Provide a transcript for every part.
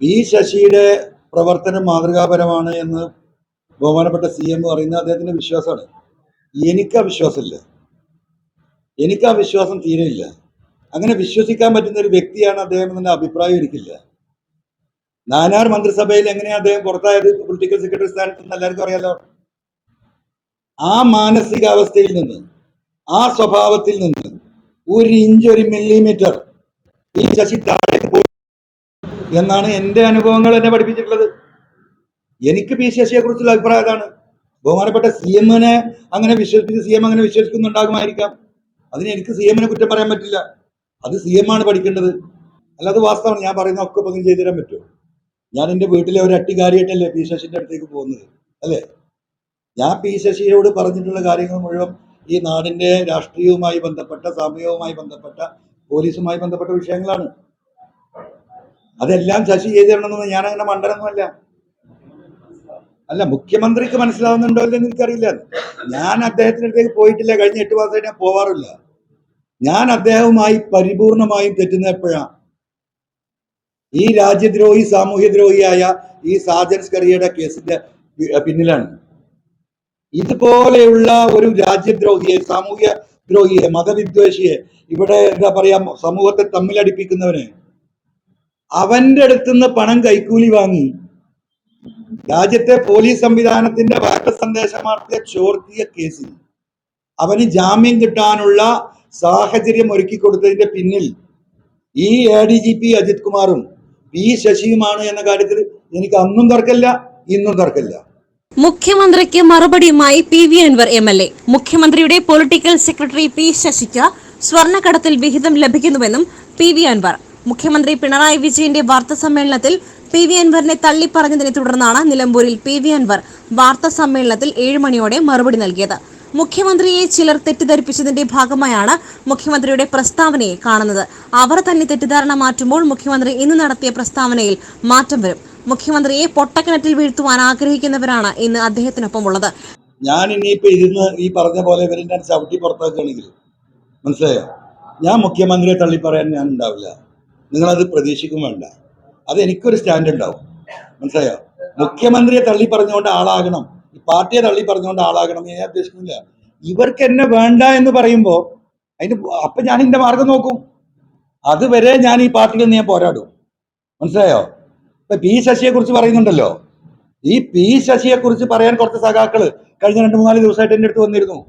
P ശശിയുടെ പ്രവർത്തനം മാതൃകാപരമാണ് എന്ന് ബഹുമാനപ്പെട്ട സി എം പറയുന്നത് അദ്ദേഹത്തിന്റെ വിശ്വാസമാണ്. എനിക്ക് ആ വിശ്വാസമില്ല. എനിക്ക് ആ വിശ്വാസം തീരെയില്ല. അങ്ങനെ വിശ്വസിക്കാൻ പറ്റുന്ന ഒരു വ്യക്തിയാണ് അദ്ദേഹം എന്ന അഭിപ്രായം എനിക്കില്ല. നാനാർ മന്ത്രിസഭയിൽ എങ്ങനെയാണ് അദ്ദേഹം പുറത്തായത്? പൊളിറ്റിക്കൽ സെക്രട്ടറി സ്ഥാനത്ത് എല്ലാവർക്കും അറിയാലോ? ആ മാനസികാവസ്ഥയിൽ നിന്ന് ആ സ്വഭാവത്തിൽ നിന്ന് ഒരു ഇഞ്ച് ഒരു മില്ലിമീറ്റർ ഈ ശശി താഴേക്ക് പോയി എന്നാണ് എന്റെ അനുഭവങ്ങൾ എന്നെ പഠിപ്പിച്ചിട്ടുള്ളത്. എനിക്ക് പി ശശിയെ കുറിച്ചുള്ള അഭിപ്രായം അതാണ്. ബഹുമാനപ്പെട്ട സി എമ്മിനെ അങ്ങനെ വിശ്വസിച്ച് സി എം അങ്ങനെ വിശ്വസിക്കുന്നുണ്ടാകുമായിരിക്കാം. അതിന് എനിക്ക് സി എമ്മിനെ കുറ്റം പറയാൻ പറ്റില്ല. അത് സി എം ആണ് പഠിക്കേണ്ടത്. അല്ലാതെ വാസ്തവമാണ്. ഞാൻ പറയുന്ന ഒക്കെ പകുതി ചെയ്തു തരാൻ പറ്റുമോ? ഞാൻ എന്റെ വീട്ടിലെ ഒരു അട്ടികാരിയായിട്ടല്ലേ പി ശശിന്റെ അടുത്തേക്ക് പോകുന്നത്? അല്ലേ? ഞാൻ പി ശശിയോട് പറഞ്ഞിട്ടുള്ള കാര്യങ്ങൾ മുഴുവൻ ഈ നാടിന്റെ രാഷ്ട്രീയവുമായി ബന്ധപ്പെട്ട സാമൂഹികവുമായി ബന്ധപ്പെട്ട പോലീസുമായി ബന്ധപ്പെട്ട വിഷയങ്ങളാണ്. അതെല്ലാം ശശി ചെയ്തു തരണമെന്ന് ഞാൻ അങ്ങനെ മണ്ടനൊന്നുമല്ല. അല്ല മുഖ്യമന്ത്രിക്ക് മനസ്സിലാവുന്നുണ്ടോ ഇല്ലെന്ന് എനിക്കറിയില്ല. ഞാൻ അദ്ദേഹത്തിന്റെ അടുത്തേക്ക് പോയിട്ടില്ല. കഴിഞ്ഞ എട്ട് മാസമായിട്ട് ഞാൻ പോവാറില്ല. ഞാൻ അദ്ദേഹവുമായി പരിപൂർണമായും തെറ്റുന്ന എപ്പോഴാണ് ഈ രാജ്യദ്രോഹി സാമൂഹ്യദ്രോഹിയായ ഈ സാജൻ സ്കറിയയുടെ കേസിന്റെ പിന്നിലാണ്. ഇതുപോലെയുള്ള ഒരു രാജ്യദ്രോഹിയെ സാമൂഹ്യ ദ്രോഹിയെ മതവിദ്വേഷിയെ ഇവിടെ എന്താ പറയാ സമൂഹത്തെ തമ്മിലടിപ്പിക്കുന്നവനെ അവന്റെ അടുത്തുനിന്ന് പണം കൈക്കൂലി വാങ്ങി. രാജ്യത്തെ പോലീസ് സംവിധാനത്തിന്റെ വാർത്ത സന്ദേശമാർത്തിയ ചോർത്തിയ കേസിൽ അവന് ജാമ്യം കിട്ടാനുള്ള സാഹചര്യം ഒരുക്കി കൊടുത്തതിന്റെ പിന്നിൽ ഈ A D G P Ajit കുമാറും പി ശശിയുമാണ് എന്ന കാര്യത്തിൽ എനിക്ക് അന്നും തർക്കമില്ല ഇന്നും തർക്കമില്ല. മുഖ്യമന്ത്രിക്ക് മറുപടിയുമായി P V Anvar M L A. മുഖ്യമന്ത്രിയുടെ പൊളിറ്റിക്കൽ സെക്രട്ടറി പി ശശിക്ക് സ്വർണക്കടത്തിൽ വിഹിതം ലഭിക്കുന്നുവെന്നും പി വി അൻവർ മുഖ്യമന്ത്രി പിണറായി വിജയന്റെ വാർത്താ സമ്മേളനത്തിൽ പി വി അൻവറിനെ തള്ളിപ്പറഞ്ഞതിനെ തുടർന്നാണ് നിലമ്പൂരിൽ പി വി അൻവർ വാർത്താ സമ്മേളനത്തിൽ ഏഴ് മണിയോടെ മറുപടി നൽകിയത്. മുഖ്യമന്ത്രിയെ ചിലർ തെറ്റിദ്ധരിപ്പിച്ചതിന്റെ ഭാഗമായാണ് മുഖ്യമന്ത്രിയുടെ പ്രസ്താവനയെ കാണുന്നത്. അവർ തന്നെ തെറ്റിദ്ധാരണ മാറ്റുമ്പോൾ മുഖ്യമന്ത്രി ഇന്ന് നടത്തിയ പ്രസ്താവനയിൽ മാറ്റം വരും. മുഖ്യമന്ത്രിയെ പൊട്ടക്കിണറ്റിൽ വീഴ്ത്തുവാൻ ആഗ്രഹിക്കുന്നവരാണ് ഇന്ന് അദ്ദേഹത്തിനൊപ്പം ഉള്ളത് ഞാൻ ഇനിയിപ്പോ ഇരുന്ന് ഈ പറഞ്ഞ പോലെ ഇവരെ ചവിട്ടി പുറത്താക്കുകയാണെങ്കിൽ? മനസ്സിലായോ? ഞാൻ മുഖ്യമന്ത്രിയെ തള്ളി പറയാൻ ഞാൻ ഉണ്ടാവില്ല. നിങ്ങളത് പ്രതീക്ഷിക്കും വേണ്ട. അത് എനിക്കൊരു സ്റ്റാൻഡ് ഉണ്ടാവും മനസ്സിലായോ? മുഖ്യമന്ത്രിയെ തള്ളി പറഞ്ഞുകൊണ്ട് ആളാകണം. ഈ പാർട്ടിയെ തള്ളി പറഞ്ഞുകൊണ്ട് ആളാകണം ഞാൻ ഉദ്ദേശിക്കുന്നില്ല. ഇവർക്ക് എന്നെ വേണ്ട എന്ന് പറയുമ്പോൾ അതിന് അപ്പൊ ഞാൻ എന്റെ മാർഗം നോക്കും. അതുവരെ ഞാൻ ഈ പാർട്ടിയിൽ നിന്ന് ഞാൻ പോരാടും. മനസ്സിലായോ? ഇപ്പൊ പി ശശിയെ കുറിച്ച് പറയുന്നുണ്ടല്ലോ. ഈ പി ശശിയെ കുറിച്ച് പറയാൻ കുറച്ച് സഖാക്കൾ കഴിഞ്ഞ രണ്ട് മൂന്നാൽ ദിവസമായിട്ട് എന്റെ അടുത്ത് വന്നിരുന്നു.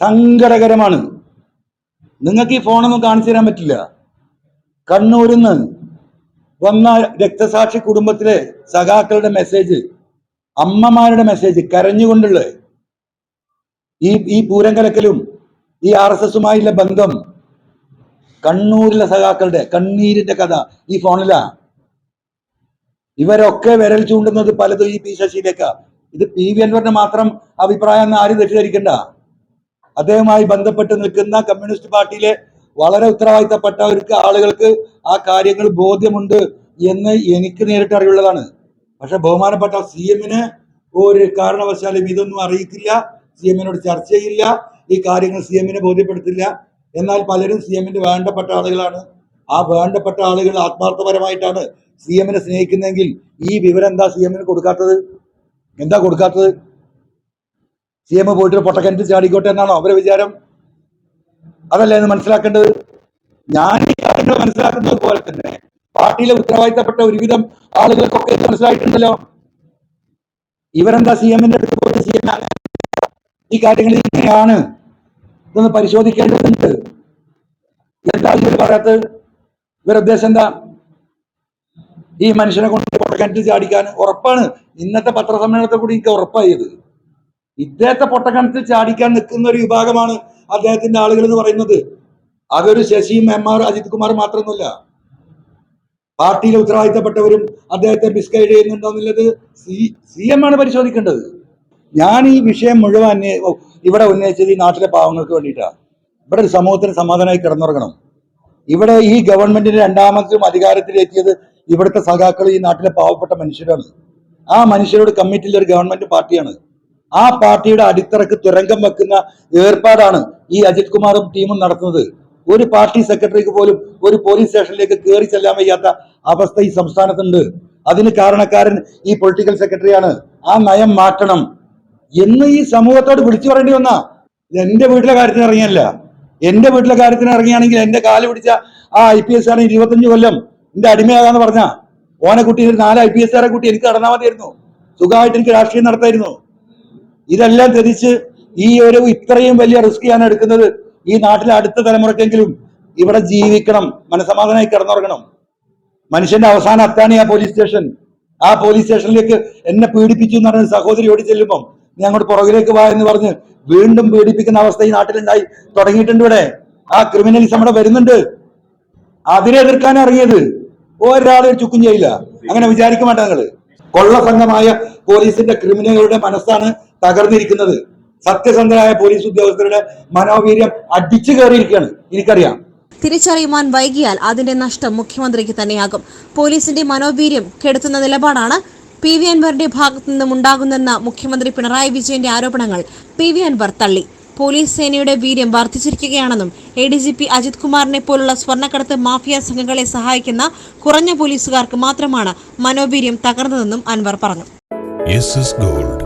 സങ്കടകരമാണ്. നിങ്ങൾക്ക് ഈ ഫോണൊന്നും കാണിച്ചു തരാൻ പറ്റില്ല. കണ്ണൂരിൽ നിന്ന് വന്ന രക്തസാക്ഷി കുടുംബത്തിലെ സഖാക്കളുടെ മെസ്സേജ് അമ്മമാരുടെ മെസ്സേജ് കരഞ്ഞുകൊണ്ടുള്ള ഈ ഈ പൂരം കലക്കലും ഈ ആർ എസ് എസുമായുള്ള ബന്ധം കണ്ണൂരിലെ സഖാക്കളുടെ കണ്ണീരിന്റെ കഥ ഈ ഫോണിലാ. ഇവരൊക്കെ വിരൽ ചൂണ്ടുന്നത് പലതും ഈ പി ശശിയിലേക്കാ ഇത് പി വി അൻവറിന്റെ മാത്രം അഭിപ്രായം എന്ന് ആരും തെറ്റിദ്ധരിക്കണ്ട. അദ്ദേഹവുമായി ബന്ധപ്പെട്ട് നിൽക്കുന്ന കമ്മ്യൂണിസ്റ്റ് പാർട്ടിയിലെ വളരെ ഉത്തരവാദിത്തപ്പെട്ടവർക്ക് ആളുകൾക്ക് ആ കാര്യങ്ങൾ ബോധ്യമുണ്ട് എന്ന് എനിക്ക് നേരിട്ട് അറിവുള്ളതാണ്. പക്ഷെ ബഹുമാനപ്പെട്ട സി എമ്മിന് ഒരു കാരണവശാലും ഇതൊന്നും അറിയിക്കില്ല. സി എമ്മിനോട് ചർച്ച ചെയ്യില്ല. ഈ കാര്യങ്ങൾ സി എമ്മിനെ ബോധ്യപ്പെടുത്തില്ല. എന്നാൽ പലരും സി എമ്മിന്റെ വേണ്ടപ്പെട്ട ആളുകളാണ്. ആ വേണ്ടപ്പെട്ട ആളുകൾ ആത്മാർത്ഥപരമായിട്ടാണ് സി എമ്മിനെ സ്നേഹിക്കുന്നതെങ്കിൽ ഈ വിവരം എന്താ സി എമ്മിന് കൊടുക്കാത്തത്? എന്താ കൊടുക്കാത്തത്? സി എം പോയിട്ട് പൊട്ടക്കിണറ്റ് ചാടിക്കോട്ടെ എന്നാണോ അവരെ വിചാരം? അതല്ലേ എന്ന് മനസ്സിലാക്കേണ്ടത്? ഞാൻ ഈ കാര്യങ്ങൾ മനസ്സിലാക്കുന്നത് പോലെ തന്നെ പാർട്ടിയിലെ ഉത്തരവാദിത്തപ്പെട്ട ഒരുവിധം ആളുകൾക്കൊക്കെ ഇത് മനസ്സിലായിട്ടുണ്ടല്ലോ. ഇവരെന്താ സി എമ്മിന്റെ അടുത്ത് പോയി സി എം ഈ കാര്യങ്ങൾ ഇങ്ങനെയാണ് ഇതൊന്ന് പരിശോധിക്കേണ്ടതുണ്ട്. എന്താ ഇവർ പറയാത്തത് ഇവരുടെ ഉദ്ദേശം എന്താ? ഈ മനുഷ്യനെ കൊണ്ട് കിണറ്റ് ചാടിക്കാൻ ഉറപ്പാണ്. ഇന്നത്തെ പത്രസമ്മേളനത്തെ കൂടി എനിക്ക് ഉറപ്പായത് ഇദ്ദേഹത്തെ പൊട്ടക്കണത്തിൽ ചാടിക്കാൻ നിൽക്കുന്ന ഒരു വിഭാഗമാണ് അദ്ദേഹത്തിന്റെ ആളുകൾ എന്ന് പറയുന്നത്. അതൊരു ശശിയും എം ആർ അജിത് കുമാർ മാത്രമൊന്നുമല്ല. പാർട്ടിയിലെ ഉത്തരവാദിത്തപ്പെട്ടവരും അദ്ദേഹത്തെ മിസ്ഗൈഡ് ചെയ്യുന്നുണ്ടോ എന്നുള്ളത് സി സി എം ആണ് പരിശോധിക്കേണ്ടത്. ഞാൻ ഈ വിഷയം മുഴുവൻ ഇവിടെ ഉന്നയിച്ചത് ഈ നാട്ടിലെ പാവങ്ങൾക്ക് വേണ്ടിയിട്ടാണ് ഇവിടെ ഒരു സമൂഹത്തിന് സമാധാനമായി കിടന്നുറങ്ങണം. ഇവിടെ ഈ ഗവൺമെന്റിന്റെ രണ്ടാമതും അധികാരത്തിലെത്തിയത് ഇവിടുത്തെ സഖാക്കൾ ഈ നാട്ടിലെ പാവപ്പെട്ട മനുഷ്യരാണ് ആ മനുഷ്യരോട് കമ്മിറ്റിയുള്ള ഒരു ഗവൺമെന്റ് പാർട്ടിയാണ്. ആ പാർട്ടിയുടെ അടിത്തറക്ക് തുരങ്കം വെക്കുന്ന ഏർപ്പാടാണ് ഈ അജിത് കുമാറും ടീമും നടത്തുന്നത്. ഒരു പാർട്ടി സെക്രട്ടറിക്ക് പോലും ഒരു പോലീസ് സ്റ്റേഷനിലേക്ക് കയറി ചെല്ലാൻ വയ്യാത്ത അവസ്ഥ ഈ സംസ്ഥാനത്തുണ്ട്. അതിന് കാരണക്കാരൻ ഈ പൊളിറ്റിക്കൽ സെക്രട്ടറിയാണ്. ആ നയം മാറ്റണം. എന്ന് ഈ സമൂഹത്തോട് വിളിച്ചു പറയേണ്ടി വന്നാ? എന്റെ വീട്ടിലെ കാര്യത്തിന് ഇറങ്ങിയല്ല. എന്റെ വീട്ടിലെ കാര്യത്തിന് ഇറങ്ങിയാണെങ്കിൽ എന്റെ കാൽ പിടിച്ച ആ ഐ പി എസ് ആണ് ഇരുപത്തഞ്ച് കൊല്ലം എന്റെ അടിമയാകാന്ന് പറഞ്ഞ? ഓനെ കുട്ടി നാല് ഐ പി എസ് ആരെ കുട്ടി എനിക്ക് കടന്നാൽ മതിയായിരുന്നു. സുഖമായിട്ട് എനിക്ക് രാഷ്ട്രീയം നടത്തായിരുന്നു. ഇതെല്ലാം ധരിച്ച് ഈ ഒരു ഇത്രയും വലിയ റിസ്ക് ഞാൻ എടുക്കുന്നത് ഈ നാട്ടിലെ അടുത്ത തലമുറക്കെങ്കിലും ഇവിടെ ജീവിക്കണം മനസമാധാനമായി കിടന്നുറങ്ങണം. മനുഷ്യന്റെ അവസാന അത്താണ് ആ പോലീസ് സ്റ്റേഷൻ ആ പോലീസ് സ്റ്റേഷനിലേക്ക് എന്നെ പീഡിപ്പിച്ചു എന്ന് പറഞ്ഞ സഹോദരി ഓടി ചെല്ലുമ്പം നീ അങ്ങോട്ട് പുറകിലേക്ക് വാ എന്ന് പറഞ്ഞ് വീണ്ടും പീഡിപ്പിക്കുന്ന അവസ്ഥ ഈ നാട്ടിലുണ്ടായി തുടങ്ങിയിട്ടുണ്ട് ഇവിടെ. ആ ക്രിമിനലിസം ഇവിടെ വരുന്നുണ്ട്. അതിനെ എതിർക്കാൻ ഇറങ്ങിയത് ഒരാളെ ചുക്കും ചെയ്യില്ല. അങ്ങനെ വിചാരിക്കുമാട്ടാ നിങ്ങൾ കൊള്ള സംഘമായ പോലീസിന്റെ ക്രിമിനലുകളുടെ മനസ്സാണ് തകർന്നിരിക്കുന്നത്. സത്യസന്ധരായ പോലീസ് ഉദ്യോഗസ്ഥരുടെ മനോവീര്യം അടിച്ചു കയറിയിരിക്കുകയാണ്. എനിക്കറിയാം. തിരിച്ചറിയുവാൻ വൈകിയാൽ അതിന്റെ നഷ്ടം മുഖ്യമന്ത്രിക്ക് തന്നെയാകും. പോലീസിന്റെ മനോവീര്യം കെടുത്തുന്ന നിലപാടാണ് പി വി അൻവറിന്റെ ഭാഗത്തു നിന്നും ഉണ്ടാകുന്നെന്ന മുഖ്യമന്ത്രി പിണറായി വിജയന്റെ ആരോപണങ്ങൾ പി വി അൻവർ തള്ളി. പോലീസ് സേനയുടെ വീര്യം വർദ്ധിച്ചിരിക്കുകയാണെന്നും A D G P Ajit കുമാറിനെ പോലുള്ള സ്വർണക്കടത്ത് മാഫിയ സംഘങ്ങളെ സഹായിക്കുന്ന കുറഞ്ഞ പോലീസുകാർക്ക് മാത്രമാണ് മനോവീര്യം തകർന്നതെന്നും അൻവർ പറഞ്ഞു. Gold